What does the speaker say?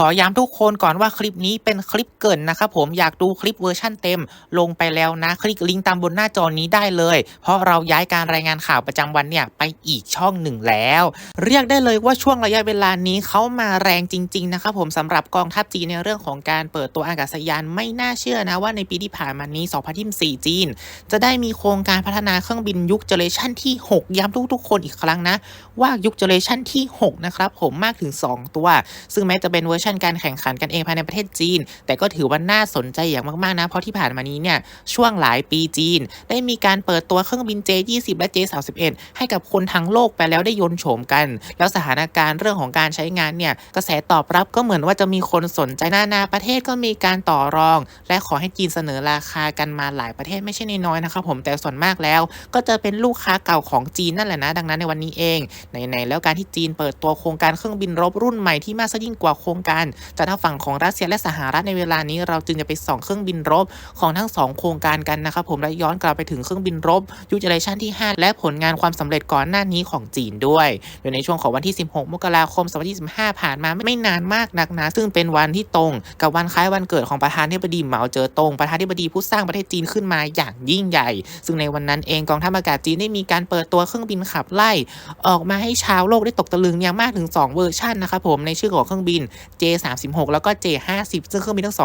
ขอย้ำทุกคนก่อนว่าคลิปนี้เป็นคลิปเกินนะครับผมอยากดูคลิปเวอร์ชั่นเต็ม ลงไปแล้วนะ คลิกลิงก์ตามบนหน้าจอนี้ได้เลย เพราะเราย้ายการรายงานข่าวประจำวันเนี่ยไปอีกช่องหนึ่งแล้ว เรียกได้เลยว่าช่วงระยะเวลานี้เขามาแรงจริง ๆ นะครับผมสำหรับกองทัพจีนในเรื่องของการเปิดตัวอากาศยานไม่น่าเชื่อนะว่าในปีที่ผ่านมานี้ 2024 จีน จะได้มีโครงการพัฒนาเครื่องบินยุคเจเนเรชันที่ 6 ย้ำทุกๆ คนอีกครั้งนะ ว่ายุคเจเนเรชันที่ 6 นะครับผมมากถึง 2 ตัว ซึ่งแม้จะเป็นเวอร์ชันการแข่งขันกันเองภายในประเทศจีน แต่ก็ถือว่าน่าสนใจอย่างมากๆนะ เพราะที่ผ่านมานี้เนี่ยช่วงหลายปีจีน ได้มีการเปิดตัวเครื่องบิน J20 และ J31 ให้กับคนทั้งโลกไปแล้วได้ยนโฉมกัน แล้วสถานการณ์เรื่องของการใช้งานเนี่ยกระแสตอบรับก็เหมือนว่าจะมีคนสนใจนานาประเทศก็มีการต่อรอง และขอให้จีนเสนอราคากันมาหลายประเทศไม่ใช่น้อยนะครับผมแต่ส่วนมากแล้ว ก็จะเป็นลูกค้าเก่าของจีนนั่นแหละนะ ดังนั้นในวันนี้เองไหนๆแล้วการที่จีนเปิดตัวโครงการเครื่องบินรบรุ่นใหม่ที่มากซะยิ่งกว่าโครงการจากทางฝั่งของรัสเซียและสหรัฐในเวลานี้เราจึงจะไปส่องเครื่องบินรบของทั้งสองโครงการกันนะครับผมและย้อนกลับไปถึงเครื่องบินรบยุคเจเนเรชันที่ 5 และผลงานความสำเร็จก่อนหน้านี้ของจีนด้วยโดยในช่วงของวันที่ 16 มกราคม 2025 ผ่านมาไม่นานมากนักนะซึ่งเป็นวันที่ตรงกับวันคล้ายวันเกิดของประธานาธิบดีเหมาเจ๋อตงประธานาธิบดีผู้สร้างประเทศจีนขึ้นมาอย่างยิ่งใหญ่ ซึ่งในวันนั้นเองกองทัพอากาศจีนได้มีการเปิดตัวเครื่องบินขับไล่ ออกมาให้ชาวโลกได้ตกตะลึงอย่างมากถึง 2 เวอร์ชันนะครับผมในชื่อของเครื่องบิน J36 แล้วก็ J50 ซึ่งเครื่องบินทั้งสอง